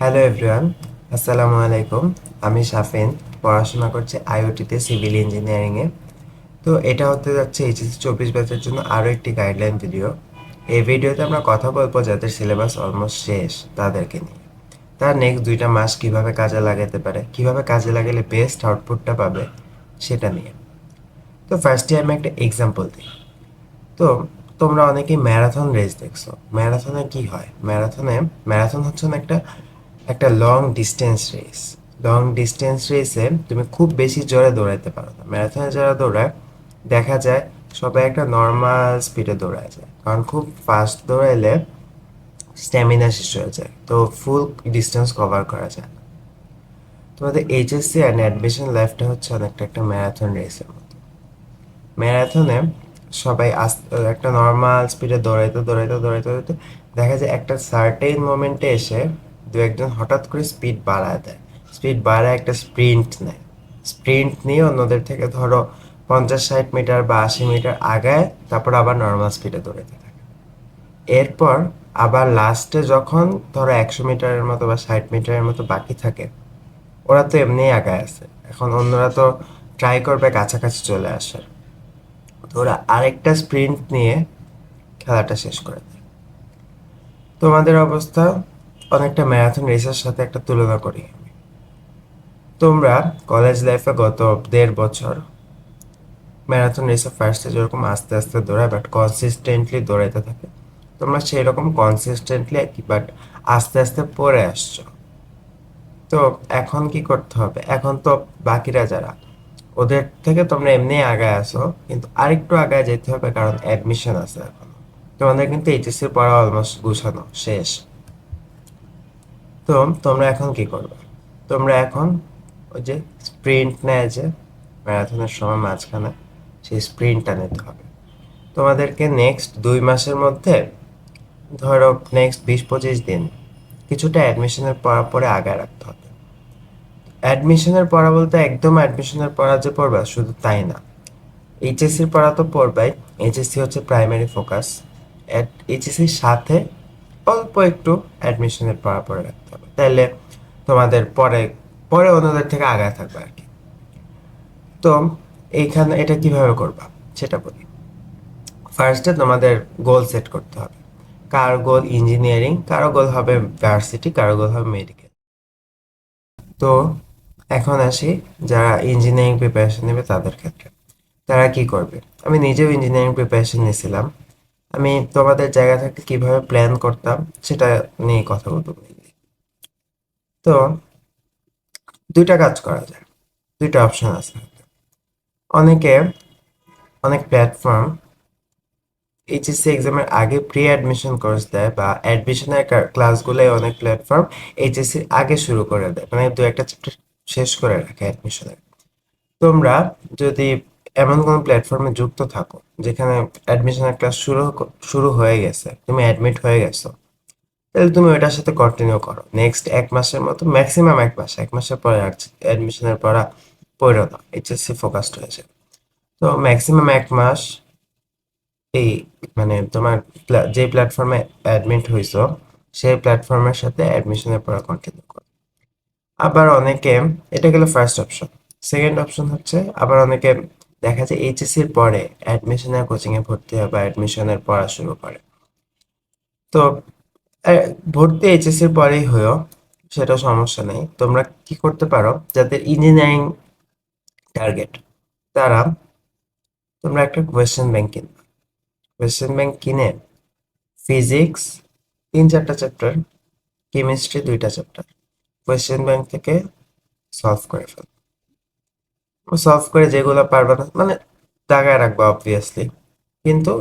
Hello everyone আসসালামু আলাইকুম আমি শাফিন, পড়াশোনা করছি আইওটিতে সিভিল ইঞ্জিনিয়ারিংয়ে। তো এটা হতে যাচ্ছে এইচএসসি চব্বিশ ব্যাচের জন্য আরও একটি গাইডলাইন ভিডিও। এই ভিডিওতে আমরা কথা বলব যাদের সিলেবাস অলমোস্ট শেষ তাদেরকে নিয়ে। তার নেক্সট দুইটা মাস কীভাবে কাজে লাগাতে পারে, কীভাবে কাজে লাগালে বেস্ট আউটপুটটা পাবে, সেটা নিয়ে। তো ফার্স্টে আমি একটা এক্সাম্পল দিই। তো তোমরা অনেকেই ম্যারাথন রেস দেখছ। ম্যারাথনে কি হয়? ম্যারাথনে ম্যারাথন হচ্ছে একটা একটা long distance race long distance রেসে তুমি খুব বেশি জোরে দৌড়াইতে পারো না। ম্যারাথনে যারা দৌড়ায়, দেখা যায় সবাই একটা নর্মাল স্পিডে দৌড়ায় যায়। কারণ খুব ফাস্ট দৌড়াইলে স্ট্যামিনা শেষ হয়ে যায়। তো ফুল ডিস্টেন্স কভার করা যায় না। তোমাদের এইচএসসি অ্যান্ড অ্যাডমিশন লাইফটা হচ্ছে অনেকটা একটা ম্যারাথন রেসের মতো। ম্যারাথনে সবাই একটা নর্মাল স্পিডে দৌড়াইতে দৌড়াইতে দৌড়াইতে দৌড়াইতে দেখা যায় একটা সার্টেন মোমেন্টে এসে দু একজন হঠাৎ করে স্পিড বাড়ায় দেয়। স্পিড বাড়ায় একটা স্প্রিন্ট নেয়। স্প্রিন্ট নিয়ে অন্যদের থেকে ধরো পঞ্চাশ, ষাট মিটার বা আশি মিটার আগায়, তারপর আবার নর্মাল স্পিডে দৌড়াতে থাকে। এরপর আবার লাস্টে যখন ধরো একশো মিটারের মতো বা ষাট মিটারের মতো বাকি থাকে, ওরা তো এমনিই আগায় আছে। এখন অন্যরা তো ট্রাই করবে, কাছাকাছি চলে আসার। তো ওরা আরেকটা স্প্রিন্ট নিয়ে খেলাটা শেষ করে দেয়। তোমাদের অবস্থা? অনেকটা ম্যারাথন রেসের সাথে একটা তুলনা করি আমি। তোমরা কলেজ লাইফে গত দেড় বছর ম্যারাথন রেসে ফার্স্টে যেরকম আস্তে আস্তে দৌড়ায় বাট কনসিস্টেন্টলি দৌড়াইতে থাকে, তোমরা সেই রকম কনসিস্টেন্টলি বাট আস্তে আস্তে পড়ে আসছো। তো এখন কি করতে হবে? এখন তো বাকিরা যারা, ওদের থেকে তোমরা এমনি আগায় আসো, কিন্তু আরেকটু আগায় যেতে হবে কারণ অ্যাডমিশন আছে এখন। তোমাদের কিন্তু এইচএসসি পড়া অলমোস্ট গুছানো শেষ। তো তোমরা এখন কি করবে? তোমরা এখন ওই যে স্প্রিন্ট নেয় যে ম্যারাথনের সময় মাঝখানে, সেই স্প্রিন্টটা নিতে হবে। তোমাদেরকে নেক্সট দুই মাসের মধ্যে, ধরো নেক্সট বিশ পঁচিশ দিন, কিছুটা অ্যাডমিশনের পড়া পরে আগায় রাখতে হবে। অ্যাডমিশনের পড়া বলতে একদম অ্যাডমিশনের পড়া যে পড়বা, শুধু তাই না। এইচএসসির পড়া তো পড়বাই। এইচএসসি হচ্ছে প্রাইমারি ফোকাস এইচএসসির সাথে অল্প একটু অ্যাডমিশনের পড়া পড়ে রাখতে হবে। তাহলে তোমাদের পরে পরে অন্যদের থেকে আগায় থাকবে আর কি। তো এইখানে এটা কীভাবে করবা, সেটা বলি। ফার্স্টে তোমাদের গোল সেট করতে হবে। কারও গোল ইঞ্জিনিয়ারিং কারও গোল হবে ভার্সিটি কারও গোল হবে মেডিকেল তো এখন আসি যারা ইঞ্জিনিয়ারিং প্রিপারেশন নেবে তাদের ক্ষেত্রে। তারা কি করবে? আমি নিজেও ইঞ্জিনিয়ারিং প্রিপারেশন নিয়েছিলাম। আমি তোমাদের জায়গা থেকে কীভাবে প্ল্যান করতাম, সেটা নিয়ে কথা বলব। তো, দুইটা কাজ করা যায়। দুইটা অপশন আছে। অনেকে, অনেক প্ল্যাটফর্ম এইচএসসি এক্সামের আগে প্রি অ্যাডমিশন কোর্স দেয় বা অ্যাডমিশনের ক্লাসগুলোই অনেক প্ল্যাটফর্ম এইচএসসির আগে শুরু করে দেয়। মানে দু একটা চ্যাপ্টার শেষ করে রাখে অ্যাডমিশনের তোমরা যদি এমন কোনো প্ল্যাটফর্মে যুক্ত থাকো, যেখানে অ্যাডমিশনের ক্লাস শুরু শুরু হয়ে গেছে, তুমি অ্যাডমিট হয়ে গেছো। তাহলে তুমি ওইটার সাথে কন্টিনিউ করো। নেক্সট এক মাসের মতো ম্যাক্সিমাম এক মাস, এক মাসের পরে অ্যাডমিশনের পড়া পড়ো না এইচএসসি ফোকাসড হয়েছে তো ম্যাক্সিমাম এক মাস এই মানে তোমার যে প্ল্যাটফর্মে অ্যাডমিট হইছো, সেই প্ল্যাটফর্মের সাথে অ্যাডমিশনের পড়া কন্টিনিউ করো। আবার অনেকে, এটা গেল ফার্স্ট অপশন সেকেন্ড অপশন হচ্ছে, আবার অনেকে দেখা যায় এইচএসসির পরে অ্যাডমিশনের কোচিং এ ভর্তি হয় বা অ্যাডমিশনের পড়া শুরু করে। তো ভর্তি এইচএসসির পরেই হয়েও সেটা সমস্যা নেই। তোমরা কি করতে পারো, যাদের ইঞ্জিনিয়ারিং টার্গেট তারা তোমরা একটা কোয়েশ্চেন ব্যাংক কিনবে কোয়েশ্চেন ব্যাংক কিনে ফিজিক্স তিন চারটা চ্যাপ্টার কেমিস্ট্রি দুইটা চ্যাপ্টার কোয়েশ্চেন ব্যাংক থেকে সলভ করে ফেল। সলভ করে যেগুলো পারবে না মানে দাগায় রাখবা অবভিয়াসলি কিন্তু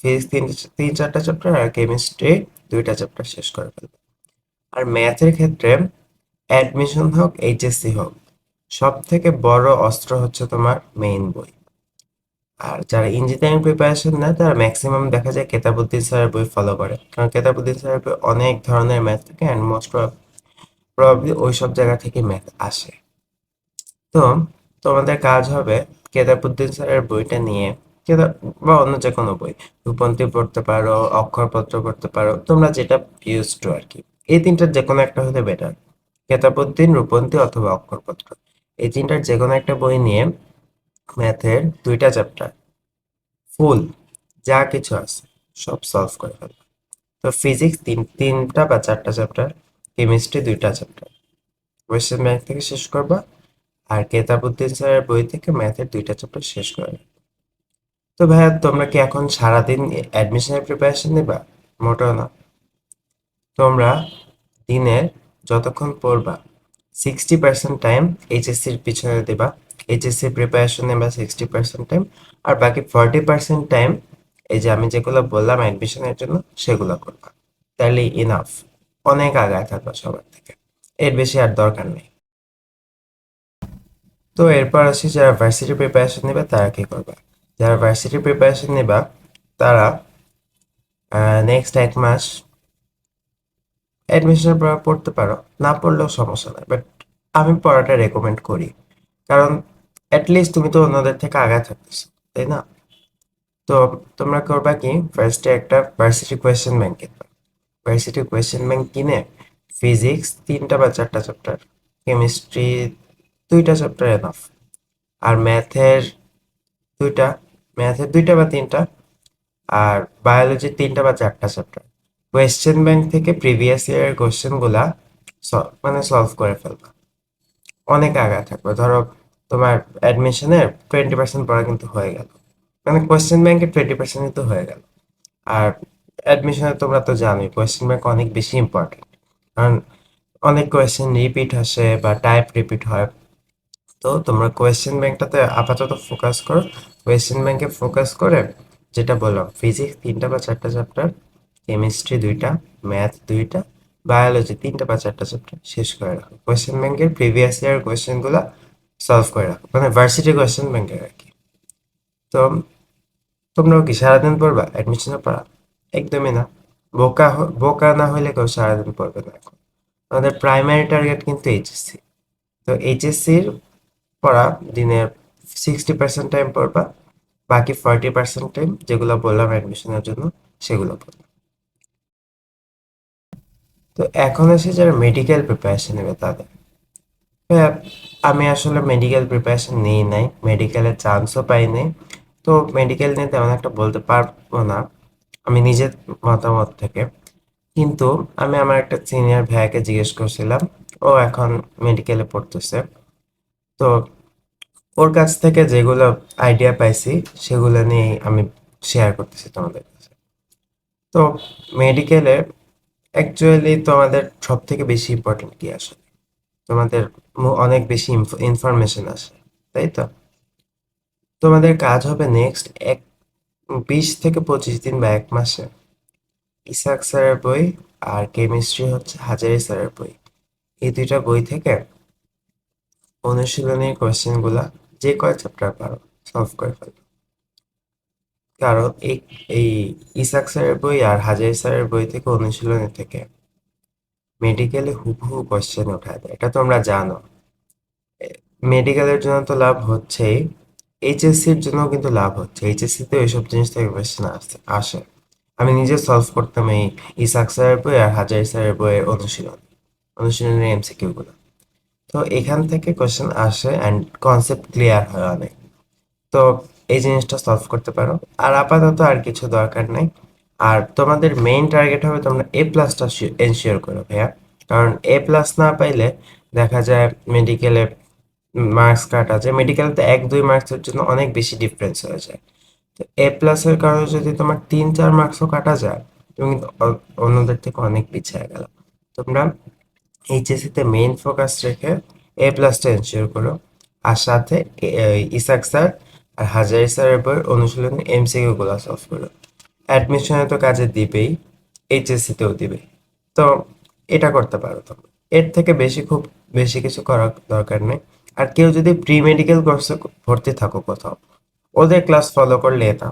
ফিজিক্স তিন তিন চারটা চ্যাপ্টার আর কেমিস্ট্রি দুইটা চ্যাপ্টার শেষ করে ফেলবে। আর ম্যাথের ক্ষেত্রে অ্যাডমিশন হোক এইচএসসি হোক সব থেকে বড় অস্ত্র হচ্ছে তোমার মেইন বই। আর যারা ইঞ্জিনিয়ারিং প্রিপারেশন নেয়, তারা ম্যাক্সিমাম দেখা যায় কেতাবুদ্দিন স্যারের বই ফলো করে। কারণ কেতাবুদ্দিন স্যারের বই অনেক ধরনের ম্যাথ থাকে অ্যান্ড মোস্ট প্রবাবলি ওই সব জায়গা থেকে ম্যাথ আসে। তো তোমাদের কাজ হবে কেতাবুদ্দিন স্যারের বইটা নিয়ে। কেতাব বা অন্য যে কোনো বই। রূপন্তি পড়তে পারো, অক্ষরপত্র পড়তে পারো, তোমরা যেটা ইউজ টু আর কি এই তিনটার যে কোনো একটা হলে বেটার কেতাবুদ্দিন রূপন্তী অথবা অক্ষরপত্র। এই তিনটার যে কোনো একটা বই নিয়ে ম্যাথের দুইটা চ্যাপ্টার ফুল যা কিছু আছে, সব সলভ করে ফেলবে তো ফিজিক্স তিন তিনটা বা চারটা চ্যাপ্টার কেমিস্ট্রি দুইটা চ্যাপ্টার কোয়েশ্চেন ব্যাংক থেকে শেষ করবা। আর কেতাবুদ্দিন স্যারের বই থেকে ম্যাথের দুইটা চ্যাপ্টার শেষ করে তো ভাইয়া, তোমরা কি এখন সারাদিন অ্যাডমিশনের প্রিপারেশন নেবা? মোটেও না। তোমরা দিনের যতক্ষণ পড়বা সিক্সটি পার্সেন্ট টাইম এইচএসসির পিছনে দেবা। এইচএসসি প্রিপারেশন নেবা সিক্সটি পার্সেন্ট টাইম আর বাকি ফর্টি পার্সেন্ট টাইম এই যে আমি যেগুলো বললাম অ্যাডমিশনের জন্য, সেগুলো করবা। তাহলে ইনাফ অনেক আগায় থাকবা সবার থেকে। এর বেশি আর দরকার নেই। তো এরপর আসি যারা ভার্সিটি প্রিপারেশন নেবে, তারা কি করবে? যারা ভার্সিটি প্রিপারেশন নেবা, তারা নেক্সট এক মাস অ্যাডমিশনের পর পড়তে পারো। না পড়লেও সমস্যা নাই বাট আমি পড়াটা রেকমেন্ড করি। কারণ অ্যাটলিস্ট তুমি তো অন্যদের থেকে আগায় থাকতেছো, তাই না? তো তোমরা করবা কি ফার্স্টে একটা ভার্সিটি কোয়েশ্চেন ব্যাংক কিনবা। ভার্সিটি কোয়েশ্চেন ব্যাংক কিনে ফিজিক্স তিনটা বা চারটা চ্যাপ্টার কেমিস্ট্রি দুইটা চ্যাপ্টার এনাফ আর ম্যাথের দুইটা ম্যাথের দুইটা বা তিনটা, আর বায়োলজির তিনটা বা চারটা চ্যাপ্টার কোয়েশ্চেন ব্যাংক থেকে প্রিভিয়াস ইয়ারের কোয়েশ্চেনগুলা মানে সলভ করে ফেলবা। অনেক আগায় থাকবে। ধরো তোমার অ্যাডমিশনের টোয়েন্টি পার্সেন্ট পড়া কিন্তু হয়ে গেল। মানে কোয়েশ্চেন ব্যাংকের টোয়েন্টি পার্সেন্ট তো হয়ে গেল। আর অ্যাডমিশনে তোমরা তো জানোই কোয়েশ্চেন ব্যাংক অনেক বেশি ইম্পর্টেন্ট কারণ অনেক কোয়েশ্চেন রিপিট আসে বা টাইপ রিপিট হয়। তো তোমরা কোয়েশ্চেন ব্যাংকটাতে আপাতত ফোকাস করো। কোয়েশ্চেন ব্যাংকে ফোকাস করে যেটা বললাম ফিজিক্স তিনটা বা চারটা চ্যাপ্টার কেমিস্ট্রি দুইটা ম্যাথ দুইটা বায়োলজি তিনটা বা চারটা চ্যাপ্টার শেষ করে রাখো। কোয়েশ্চেন ব্যাংকের প্রিভিয়াস ইয়ার কোয়েশ্চেনগুলো সলভ করে রাখো। মানে ভার্সিটি কোয়েশ্চেন ব্যাংকের আর কি তো তোমরাও কি সারাদিন পড়বা? অ্যাডমিশনে পড়া? একদমই না। বোকা বোকা না হলে কেউ সারাদিন পড়বে না এখন। আমাদের প্রাইমারি টার্গেট কিন্তু এইচএসসি তো এইচএসসির পড়া দিনের সিক্সটি পার্সেন্ট টাইম পড়বা, বাকি ফর্টি পার্সেন্ট টাইম যেগুলো বললাম অ্যাডমিশনের জন্য সেগুলো পড়বা। তো এখন এসে যারা মেডিকেল প্রিপারেশন নেবে তাদের। হ্যাঁ আমি আসলে মেডিকেল প্রিপারেশন নিই নাই মেডিকেলের চান্সও পাই নাই। তো মেডিকেল নিয়ে তেমন একটা বলতে পারব না, আমি নিজের মতামত থেকে। কিন্তু আমি আমার একটা সিনিয়র ভাইয়াকে জিজ্ঞেস করছিলাম, ও এখন মেডিকেলে পড়তেছে। তো ওর কাছ থেকে যেগুলো আইডিয়া পাইছি, সেগুলো নিয়ে আমি শেয়ার করতেছি তোমাদের কাছে। তো মেডিকেলে অ্যাকচুয়ালি তোমাদের সব থেকে বেশি ইম্পর্টেন্ট কি আসে তোমাদের অনেক বেশি ইনফরমেশন আসে, তাই তো? তোমাদের কাজ হবে নেক্সট এক, বিশ থেকে পঁচিশ দিন বা এক মাসে। ইসাক স্যারের বই আর কেমিস্ট্রি হচ্ছে হাজারি স্যারের বই। এই দুইটা বই থেকে অনুশীলনী কোয়েশ্চেনগুলা যে কয় চ্যাপ্টার পারো সলভ করে ফেলবে কারণ এই এই ইসাক স্যারের বই আর হাজারি স্যারের বই থেকে অনুশীলনী থেকে মেডিকেলে হুবহু কোয়েশ্চেন ওঠায় দেয়। এটা তোমরা জানো। মেডিকেলের জন্য তো লাভ হচ্ছেই। এইচএসসির জন্য কিন্তু লাভ হচ্ছে। এইচএসসি তে এইসব জিনিস থেকে কোয়েশ্চেন আসে আসে। আমি নিজে সলভ করতাম এই ইসাক স্যারের বই আর হাজার স্যারের বইয়ের অনুশীলন, অনুশীলনের এমসিকিউ গুলো। তো এখান থেকে কোয়েশ্চেন আসে অ্যান্ড কনসেপ্ট ক্লিয়ার হয় অনেক। তো এই জিনিসটা সলভ করতে পারো। আর আপাতত আর কিছু দরকার নেই। আর তোমাদের মেইন টার্গেট হবে তোমরা এ প্লাসটা এনশিওর করো ভাইয়া। কারণ এ প্লাস না পাইলে দেখা যায় মেডিকেলে মার্কস কাট আছে মেডিকেলতে এক, দুই মার্কসের জন্য অনেক বেশি ডিফারেন্স হয়ে যায়। তো এ প্লাসের কারণে যদি তোমার তিন, চার মার্কসও কাটা যায়, তুমি কিন্তু অন্যদের থেকে অনেক পিছিয়ে গেল। তোমরা এইচএসসি তে মেইন ফোকাস রেখে এ প্লাসটা এনশিওর করো। আর সাথে ইসাক স্যার আর হাজারি স্যারের বই অনুশীলনী গুলো সলভ করো। অ্যাডমিশনে তো কাজে দিবেই এইচএসসি তেও দিবে। তো এটা করতে পারো তোমরা। এর থেকে বেশি খুব বেশি কিছু করার দরকার নেই। আর কেউ যদি প্রি মেডিকেল কোর্সে ভর্তি থাকো কোথাও, ওদের ক্লাস ফলো করলে এটা।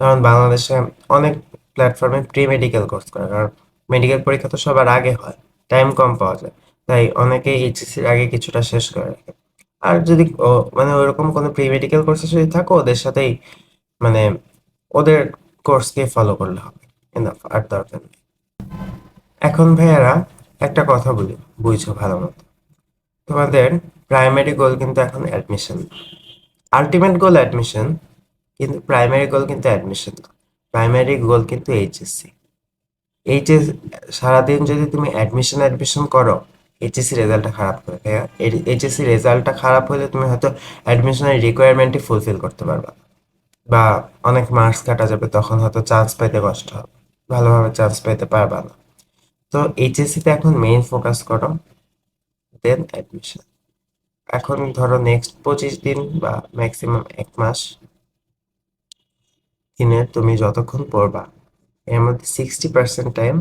কারণ বাংলাদেশে অনেক প্ল্যাটফর্মে প্রি মেডিকেল কোর্স করে, কারণ মেডিকেল পরীক্ষা তো সবার আগে হয়। টাইম কম পাওয়া যায়। তাই অনেকে এইচএসসির আগে কিছুটা শেষ করে রাখে। আর যদি মানে ওরকম কোনো প্রি মেডিকেল কোর্সে যদি থাকো, ওদের সাথেই মানে ওদের কোর্সকে ফলো করলে হবে। এনাফ আর দরকার নেই। এখন ভাইয়ারা, একটা কথা বলি, বুঝছ ভালো মতো। তোমাদের প্রাইমারি গোল কিন্তু এখন অ্যাডমিশন আলটিমেট গোল অ্যাডমিশন কিন্তু প্রাইমারি গোল কিন্তু অ্যাডমিশন প্রাইমারি গোল কিন্তু এইচএসসি এইচএস সারাদিন যদি তুমি অ্যাডমিশন অ্যাডমিশন করো এইচএসসি রেজাল্টটা খারাপ করে এইচএসসি রেজাল্টটা খারাপ হলে তুমি হয়তো অ্যাডমিশনের রিকোয়ারমেন্টই ফুলফিল করতে পারবা। বা অনেক মার্কস কাটা যাবে, তখন হয়তো চান্স পাইতে কষ্ট হবে। ভালোভাবে চান্স পাইতে পারবা না। তো এইচএসসিতে এখন মেইন ফোকাস করো দেন অ্যাডমিশন এখন ধরো নেক্সট পঁচিশ দিন বা ম্যাক্সিমাম এক মাস, দিনে তুমি যতক্ষণ পড়বা এর মধ্যে সিক্সটি পার্সেন্ট টাইম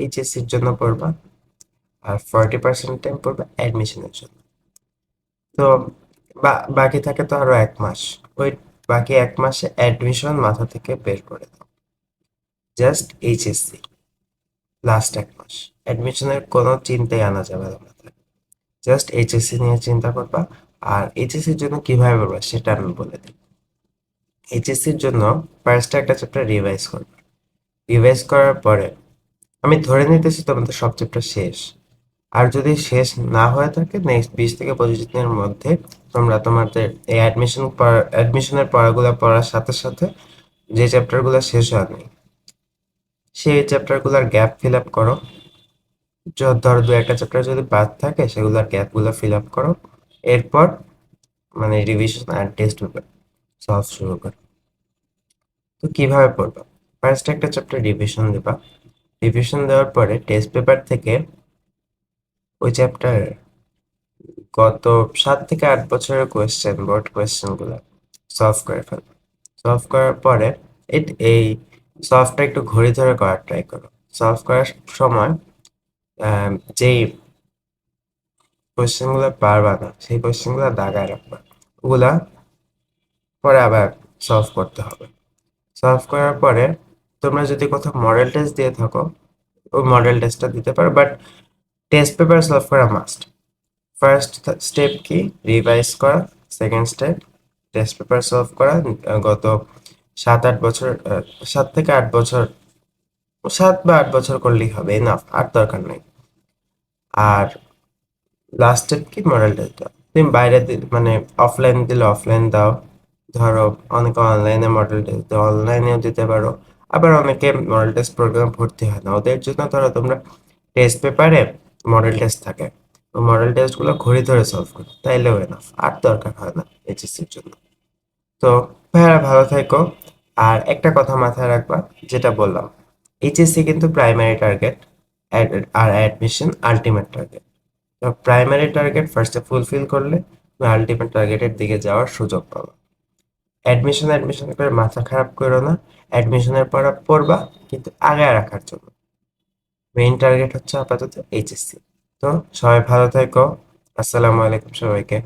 এইচএসসির জন্য পড়বা আর ফর্টি পার্সেন্ট টাইম পড়বা অ্যাডমিশনের জন্য। তো বাকি থাকে তো আরও এক মাস। ওই বাকি এক মাসে অ্যাডমিশন মাথা থেকে বের করে দাও। জাস্ট এইচএসসি লাস্ট এক মাস। অ্যাডমিশনের কোনো চিন্তাই আনা যাবে না মাথায় জাস্ট এইচএসসি নিয়ে চিন্তা করবা। আর এইচএসসির জন্য কীভাবে পড়বা সেটা আমি বলে দিই এইচএসসির জন্য ফার্স্টে একটা চ্যাপ্টার রিভাইজ করবে। রিভাইজ করার পরে আমি ধরে নিতেছি তোমাদের সব চ্যাপ্টার শেষ। আর যদি শেষ না হয়ে থাকে নেক্সট বিশ থেকে পঁচিশ দিনের মধ্যে তোমরা তোমাদের এই অ্যাডমিশন অ্যাডমিশনের পড়াগুলো পড়ার সাথে সাথে যে চ্যাপ্টারগুলো শেষ হয়নি সেই চ্যাপ্টারগুলোর গ্যাপ ফিল আপ করো। ধরো দু একটা চ্যাপ্টার যদি বাদ থাকে, সেগুলোর গ্যাপগুলো ফিল আপ করো। এরপর মানে রিভিশন আর টেস্ট পেপার সলভ শুরু করো। তো কীভাবে পড়বা? ফার্স্ট একটা চ্যাপ্টার রিভিশন দেবা। রিভিশন দেওয়ার পরে টেস্ট পেপার থেকে ওই চ্যাপ্টার গত সাত থেকে আট বছরের কোয়েশ্চেন বোর্ড কোয়েশ্চেনগুলো সলভ করে ফেলবে সলভ করার পরে এই সলভটা একটু ঘড়ি ধরে করার ট্রাই করো। সলভ করার সময় যেই কোয়েশ্চেনগুলো পারবা না, সেই কোয়েশ্চেনগুলো দাগায় রাখবা। ওগুলা পরে আবার সলভ করতে হবে। সলভ করার পরে তোমরা যদি কোথাও মডেল টেস্ট দিয়ে থাকো ওই মডেল টেস্টটা দিতে পারো বাট টেস্ট পেপার সলভ করা মাস্ট ফার্স্ট স্টেপ কি? রিভাইজ করা। Second step test paper solve করা। গত সাত আট বছর সাত থেকে আট বছর, সাত বা আট বছর করলেই হবে এনাফ আর দরকার নেই। আর লাস্ট স্টেপ কি? মডেল টেস্ট দাও তুমি বাইরে মানে অফলাইন দিলে অফলাইন দাও। ধরো অনেকে অনলাইনে মডেল টেস্ট দাও অনলাইনেও দিতে পারো। আবার অনেকে মডেল টেস্ট প্রোগ্রাম ভর্তি হয় না। ওদের জন্য ধরো তোমরা টেস্ট পেপারে মডেল টেস্ট থাকে। মডেল টেস্টগুলো ঘড়ি ধরে সলভ করো, তাইলেও এনাফ আর দরকার হয় না এইচএসসির জন্য। তো ভাইয়া ভালো থেকো। আর একটা কথা মাথায় রাখবা, যেটা বললাম এইচএসসি কিন্তু প্রাইমারি টার্গেট আর অ্যাডমিশন আলটিমেট টার্গেট তো প্রাইমারি টার্গেট ফার্স্টে ফুলফিল করলে তুমি আলটিমেট টার্গেটের দিকে যাওয়ার সুযোগ পাবো। অ্যাডমিশন অ্যাডমিশন করে মাথা খারাপ করো না। অ্যাডমিশনের পর পড়বা, কিন্তু আগে রাখার জন্য। মেইন টার্গেট হচ্ছে আপাতত এইচএসসি তো সবাই ভালো থেকো। আসসালামু আলাইকুম সবাইকে।